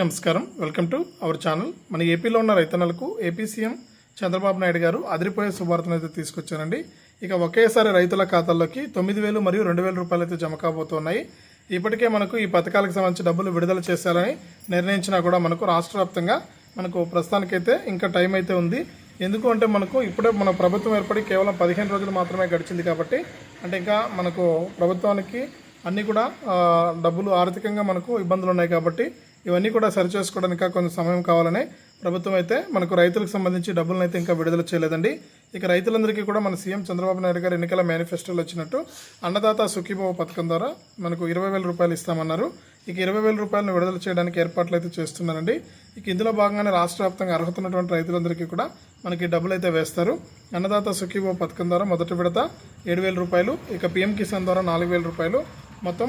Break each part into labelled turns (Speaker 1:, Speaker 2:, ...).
Speaker 1: నమస్కారం. Welcome to our channel. మన ఏపీలో ఉన్న రైతన్నలకు ఏపీ సీఎం చంద్రబాబు నాయుడు గారు అదిరిపోయే శుభార్తను అయితే తీసుకొచ్చారండి. ఇక ఒకేసారి రైతుల ఖాతాల్లోకి తొమ్మిది వేలు మరియు రెండు వేల రూపాయలు అయితే జమ కాబోతున్నాయి. ఇప్పటికే మనకు ఈ పథకాలకు సంబంధించి డబ్బులు విడుదల చేశారని నిర్ణయించినా కూడా మనకు రాష్ట్ర వ్యాప్తంగా మనకు ప్రస్తుతానికైతే ఇంకా టైం అయితే ఉంది. ఎందుకు అంటే మనకు ఇప్పుడే మన ప్రభుత్వం ఏర్పడి కేవలం పదిహేను రోజులు మాత్రమే గడిచింది కాబట్టి అంటే ఇంకా మనకు ప్రభుత్వానికి అన్నీ కూడా డబ్బులు ఆర్థికంగా మనకు ఇబ్బందులు ఉన్నాయి కాబట్టి ఇవన్నీ కూడా సరిచేసుకోవడానికి కొంత సమయం కావాలని ప్రభుత్వం అయితే మనకు రైతులకు సంబంధించి డబ్బులను అయితే ఇంకా విడుదల చేయలేదండి. ఇక రైతులందరికీ కూడా మన సీఎం చంద్రబాబు నాయుడు గారు ఎన్నికల మేనిఫెస్టోలో వచ్చినట్టు అన్నదాత సుఖీభావ పథకం ద్వారా మనకు ఇరవై వేల రూపాయలు ఇస్తామన్నారు. ఇక ఇరవై వేల రూపాయలను విడుదల చేయడానికి ఏర్పాట్లు అయితే చేస్తున్నారండి. ఇక ఇందులో భాగంగానే రాష్ట్ర వ్యాప్తంగా అర్హత ఉన్నటువంటి రైతులందరికీ కూడా మనకి డబ్బులు అయితే వేస్తారు. అన్నదాత సుఖీభావ పథకం ద్వారా మొదటి విడత ఏడు వేల రూపాయలు ఇక పిఎం కిసాన్ ద్వారా నాలుగు వేల రూపాయలు. మొత్తం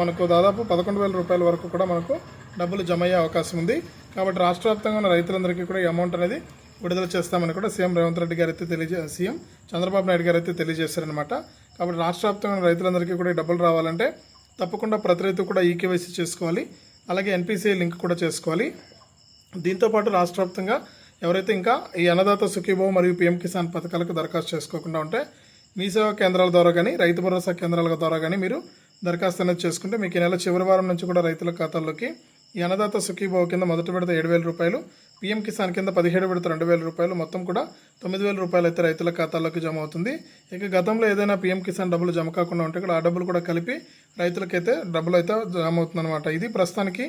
Speaker 1: మనకు దాదాపు పదకొండు వేల రూపాయల వరకు కూడా మనకు డబ్బులు జమ అయ్యే అవకాశం ఉంది. కాబట్టి రాష్ట్ర వ్యాప్తంగా ఉన్న రైతులందరికీ కూడా ఈ అమౌంట్ అనేది విడుదల చేస్తామని కూడా సీఎం రేవంత్ రెడ్డి గారు అయితే తెలియజే సీఎం చంద్రబాబు నాయుడు గారు అయితే తెలియజేశారనమాట కాబట్టి రాష్ట్ర వ్యాప్తంగా ఉన్న రైతులందరికీ కూడా ఈ డబ్బులు రావాలంటే తప్పకుండా ప్రతి రైతు కూడా ఈకేవైసీ చేసుకోవాలి. అలాగే ఎన్పిసిఐ లింక్ కూడా చేసుకోవాలి. దీంతోపాటు రాష్ట్ర వ్యాప్తంగా ఎవరైతే ఇంకా ఈ అన్నదాత సుఖీభావ మరియు పిఎం కిసాన్ పథకాలకు దరఖాస్తు చేసుకోకుండా ఉంటే మీ సేవా కేంద్రాల ద్వారా కానీ రైతు భరోసా కేంద్రాల ద్వారా కానీ మీరు దరఖాస్తు అనేది చేసుకుంటే మీకు ఈ నెల చివరి వారం నుంచి కూడా రైతుల ఖాతాల్లోకి ఈ అన్నదాత సుఖీభావ కింద మొదటి విడత ఏడు వేల రూపాయలు పీఎం కిసాన్ కింద పదిహేడు విడత రెండు వేల రూపాయలు. మొత్తం కూడా తొమ్మిది వేల రూపాయలు అయితే రైతుల ఖాతాల్లోకి జమ అవుతుంది. ఇక గతంలో ఏదైనా పీఎం కిసాన్ డబ్బులు జమ కాకుండా ఉంటే కూడా ఆ డబ్బులు కూడా కలిపి రైతులకైతే డబ్బులు అయితే జమ అవుతుందన్నమాట. ఇది ప్రస్తుతానికి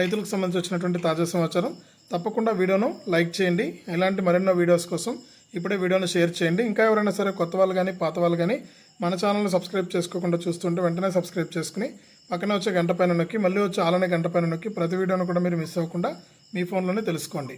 Speaker 1: రైతులకు సంబంధించి వచ్చినటువంటి తాజా సమాచారం. తప్పకుండా వీడియోను లైక్ చేయండి. ఇలాంటి మరెన్నో వీడియోస్ కోసం ఇప్పుడే వీడియోని షేర్ చేయండి. ఇంకా ఎవరైనా సరే కొత్త వాళ్ళు కానీ పాత వాళ్ళు కానీ మన ఛానల్ని సబ్స్క్రైబ్ చేసుకోకుండా చూస్తుంటే వెంటనే సబ్స్క్రైబ్ చేసుకుని పక్కన వచ్చే గంట పైన నొక్కి మళ్ళీ వచ్చే ఆలనే గంట పైన నొక్కి ప్రతి వీడియోను కూడా మీరు మిస్ అవ్వకుండా మీ ఫోన్లోనే తెలుసుకోండి.